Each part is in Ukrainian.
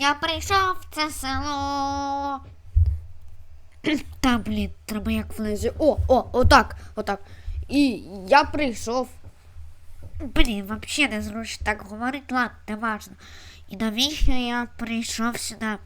я прийшов в це село. Та, блін, треба як влезе. О, о, отак, отак. І я прийшов. Блін, вообще не зручно так говорити, ладно, не важно. І навіщо я прийшов сюди?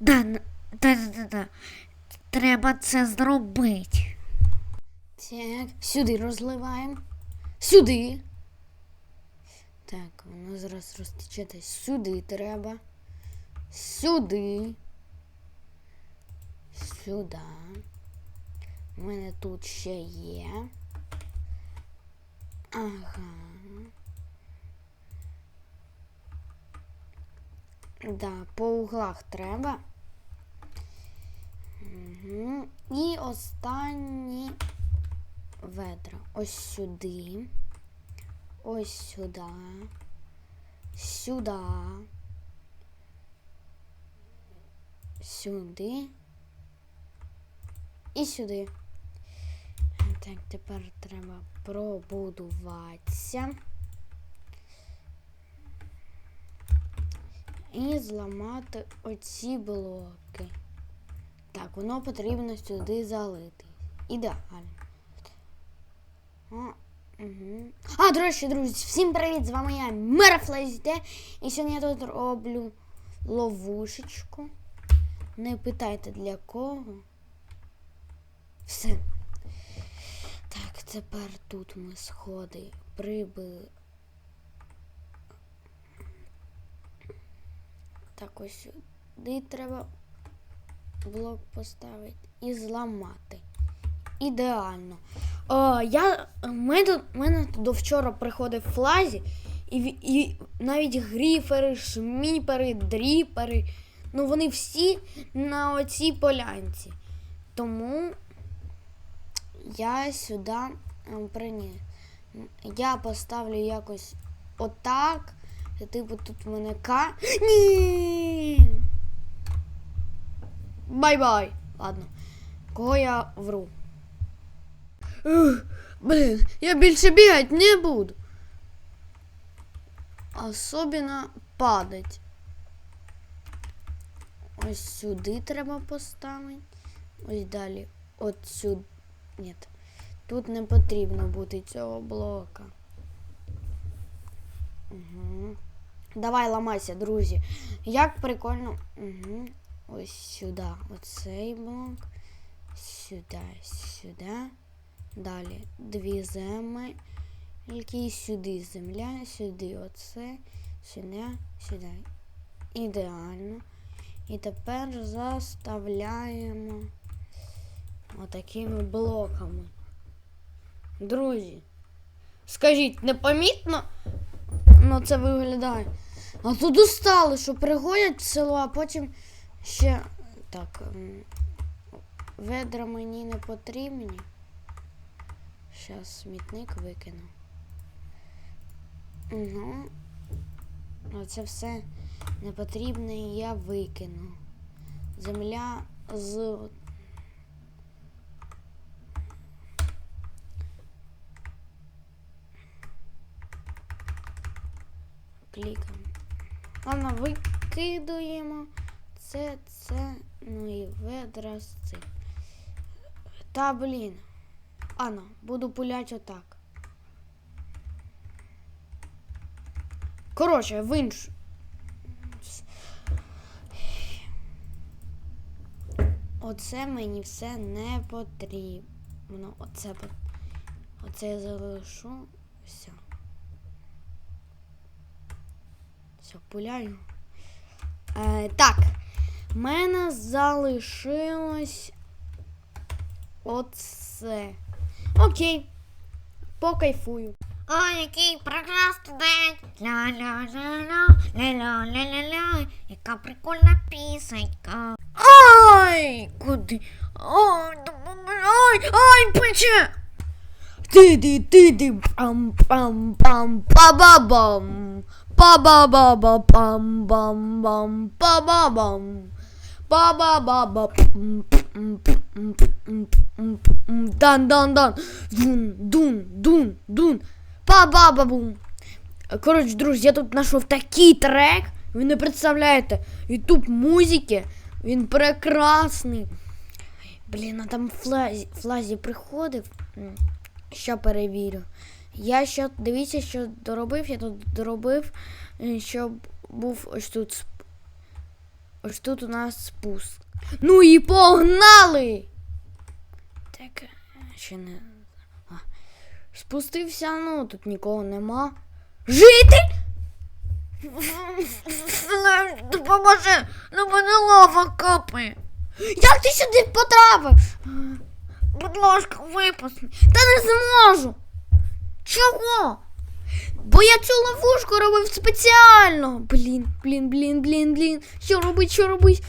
Да, да, да, да. Треба це зробити. Так, сюди розливаємо. Сюди. Так, воно зараз розтечеться. Сюди треба. Сюди. Сюди. У мене тут ще є. Ага. Да, по углах треба. Угу. І останні ведра. Ось сюди. Ось сюди. Сюди. Сюди. І сюди. Так, тепер треба пробудуватися. І зламати оці блоки. Так, воно потрібно сюди залити. Ідеально. А, до речі, друзі, всім привіт! З вами я Мерфлейсде. І сьогодні я тут роблю ловушечку. Не питайте для кого. Все. Так, тепер тут ми сходи прибили. Так, ось сюди треба блок поставити і зламати. Ідеально. О, я, ми тут, мене тут до вчора приходив флазі, і, і навіть гріфери, шміпери, дріпери. Ну вони всі на оцій полянці. Тому я сюди ем, приніс. Я поставлю якось отак. Типу тут в мене К. Ні. Бай-бай. Ладно. Кого я вру? Ух, блін, я більше бігати не буду. Особенно падать. Ось сюди треба поставити. Ось далі. От сюди. Ні. Тут не потрібно бути цього блока. Угу. Давай ламайся, друзі. Як прикольно. Угу. Ось сюди. Оцей блок. Сюди, сюди. Далі дві землі. Які сюди земля, сюди оце, сюди, сюди. Ідеально. І тепер заставляємо отакими блоками. Друзі, скажіть, непомітно? Ну, це виглядає. А тут устали, що приходять в село, а потім ще. Так. Ведра мені не потрібні. Зараз смітник викину. Угу. Оце все непотрібне я викину. Земля з. Клікаємо. Ладно, викидуємо. Це, це, ну і ведра з цим. Та блін. Ано, буду пулять отак. Коротше, в іншу. Оце мені все не потрібно. Оце, оце я залишу. Все. Все, пуляю. Е, так. В мене залишилось оце. Окей. Покайфую. Ой, який прекрасний день. Ля-ля-ля-ля, ля-ля-ля-ля-ля. Яка прикольна пісенька. Ай, куди? Ой, допоможи. ай, ай, пече. Ти-ди, ти-ди, пам пам пам па-ба-бам. Па-ба-ба-ба пам бам бам па-ба-бам. Па-ба-ба-ба пм, пм, пм, пм, пм, пм, Дан дан дан дун дун дун дун па-ба-ба-бум. Коротше, друзі, я тут знайшов такий трек. Ви не представляєте, ютуб музики, він прекрасний. Блін, а там флазі, флазі приходив. Що перевірю. Я ще дивіться, що доробив. Я тут доробив, щоб був ось тут. Ось тут у нас спуск. Ну і погнали! Так, е, ще не. А. Спустився, ну тут нікого нема. Житель! Допоможи, на мене лава капає. Як ти сюди потрапив? Будь ласка, випусти. Та не зможу! Чого? Бо я цю ловушку робив спеціально. Блін, блін, блін, блін, блін. Що робить, що робить?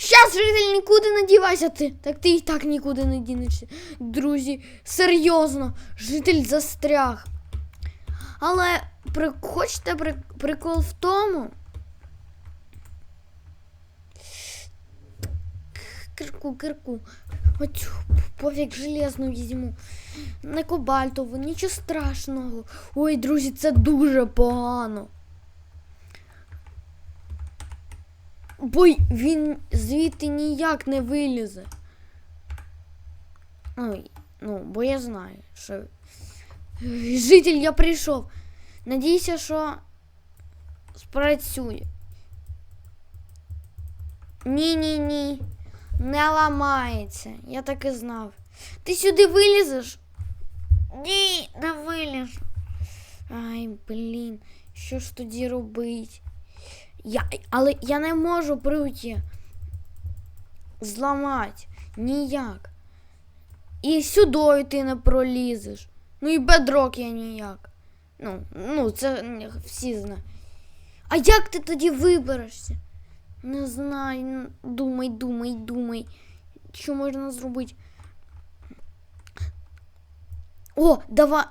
Щас, житель, нікуди не дівайся ти. Так ти і так нікуди не дінешся. Друзі, серйозно, житель застряг. Але при... хочете при... прикол в тому. Кирку, кирку. Оцю пофіг железну візьму. Не кобальтову, нічого страшного. Ой, друзі, це дуже погано. Бо він звідти ніяк не вилізе. Ой, ну, бо я знаю, що. Житель, я прийшов. Надійся, що спрацює. Ні-ні-ні. Не ламається. Я так і знав. Ти сюди вилізеш? Ні, не виліз. Ай, блін, що ж тоді робить? Я, але я не можу прийти. Зламати. Ніяк. І сюди ти не пролізеш. Ну і бедрок я ніяк. Ну, ну, це всі знають. А як ти тоді виберешся? Не знаю. Думай, думай, думай. Що можна зробити? О, давай.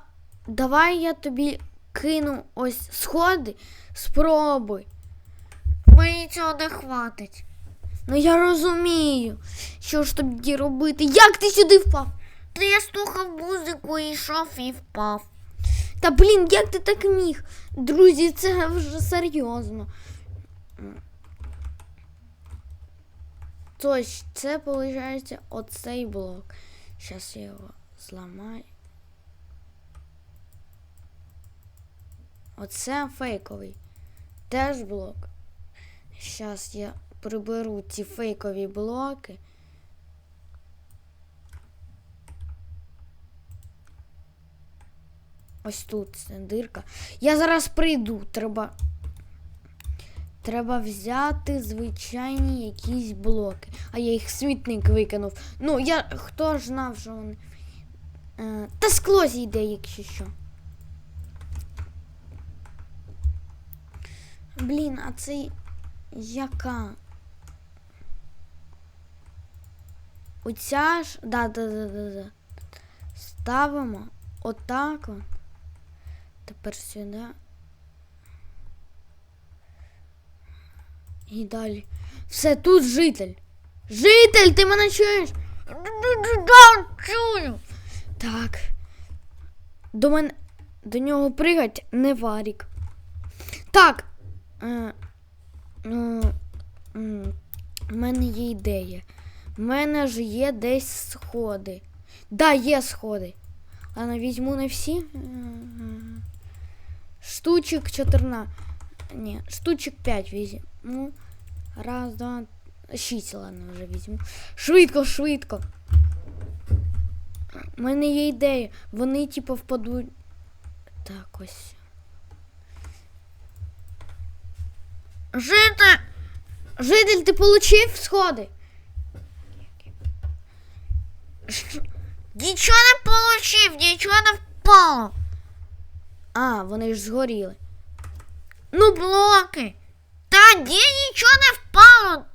Давай я тобі кину ось сходи, спробуй. Мені цього не хватить. Ну я розумію, що ж тобі робити. Як ти сюди впав? Та я слухав музику і йшов і впав. Та блін, як ти так міг? Друзі, це вже серйозно. Тож, це виходить оцей блок. Зараз я його зламаю. Оце фейковий. Теж блок. Зараз я приберу ці фейкові блоки. Ось тут це дирка. Я зараз прийду. Треба. Треба взяти звичайні якісь блоки. А я їх смітник викинув. Ну, я хто ж знав, що вони. Е, та скло зійде, якщо що. Блін, а це яка? Оця ж. Да, да, да, да, да. Ставимо отак. Тепер сюди. І далі. Все, тут житель. Житель, ти мене чуєш? Да, чую. Так. До мене. До нього пригать не варік. Так. Е, ну, мене є ідея. В мене ж є десь сходи. Да, є сходи. А не візьму не всі. Штучок 14. Ні, штучок 5 візьму. Раз, два, шість, ладно, вже візьму. Швидко, швидко. У мене є ідея. Вони, типу, впадуть. Так, ось. Жити. Житель, ти получив сходи? Нічого не получив, нічого не впало. А, вони ж згоріли. Ну, блоки. Та ні, нічого не впало.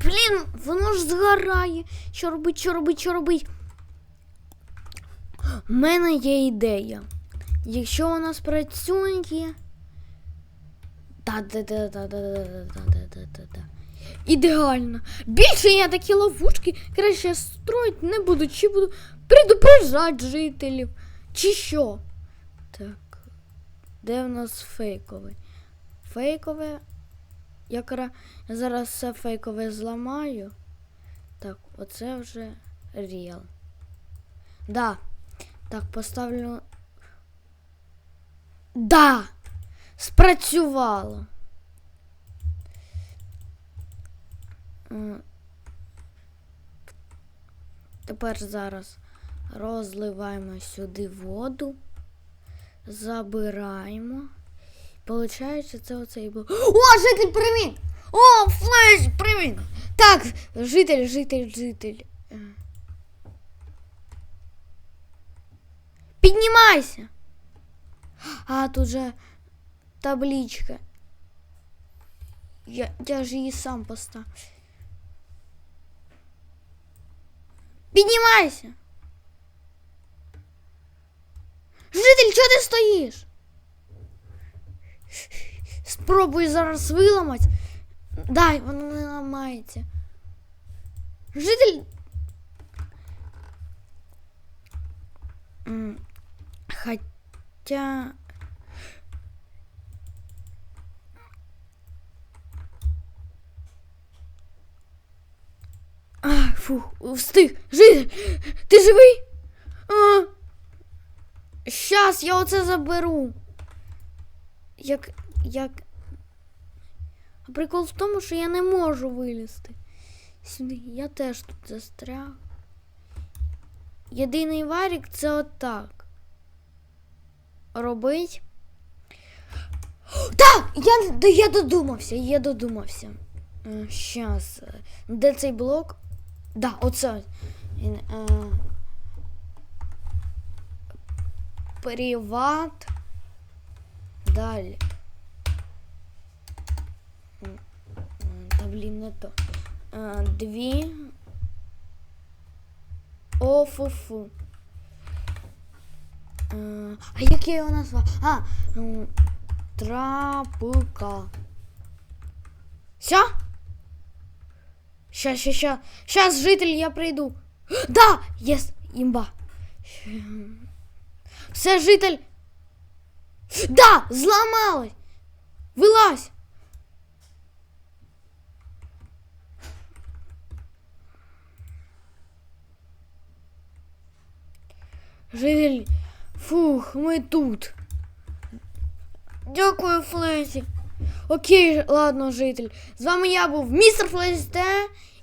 Блін, воно ж згорає. Що робить, що робить, що робить? У мене є ідея. Якщо вона спрацює. Та-да-да-да-да-да-да-да-да-да. Ідеально. Більше я такі ловушки краще строїть не буду, чи буду предупреждати жителів. Чи що? Так. Де в нас фейковий? Фейкове Я, кра... зараз все фейкове зламаю. Так, оце вже ріал. Да. Так, поставлю. Да! Спрацювало. Тепер зараз розливаємо сюди воду, забираємо. Получається, це оцей був. О, житель, привіт! О, Флеш, привіт! Так, житель, житель, житель. Е. Піднімайся. А, тут же табличка. Я, я ж її сам поставив. Піднімайся. Житель, чого ти стоїш? Спробуй зараз виламати. Дай, воно не ламається. Житель. М, Хотя. А, фух, встиг. Житель, ти живий? А, щас я оце заберу. Як. як. А прикол в тому, що я не можу вилізти. Сюди. Я теж тут застряг. Єдиний варік це отак. Робить. Так! Я, я додумався, я додумався. Щас. Де цей блок? Да, оце. Він, е, Приват. Далі. Та блін, не то. Е, Дві. Офуфу. Е, А як я його назвав? А, трапука. Все? Щас, щас, щас. Щас, житель, я прийду. Да! Єс, імба. Все, житель. Да! Зламалась! Вилазь! Житель, фух, ми тут. Дякую, Флесі. Окей, ладно, житель. З вами я був містер Флесте.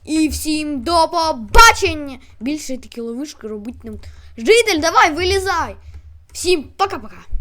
І всім до побачення! Більше такі ловишки робити буду. Житель, давай, вилізай! Всім пока-пока!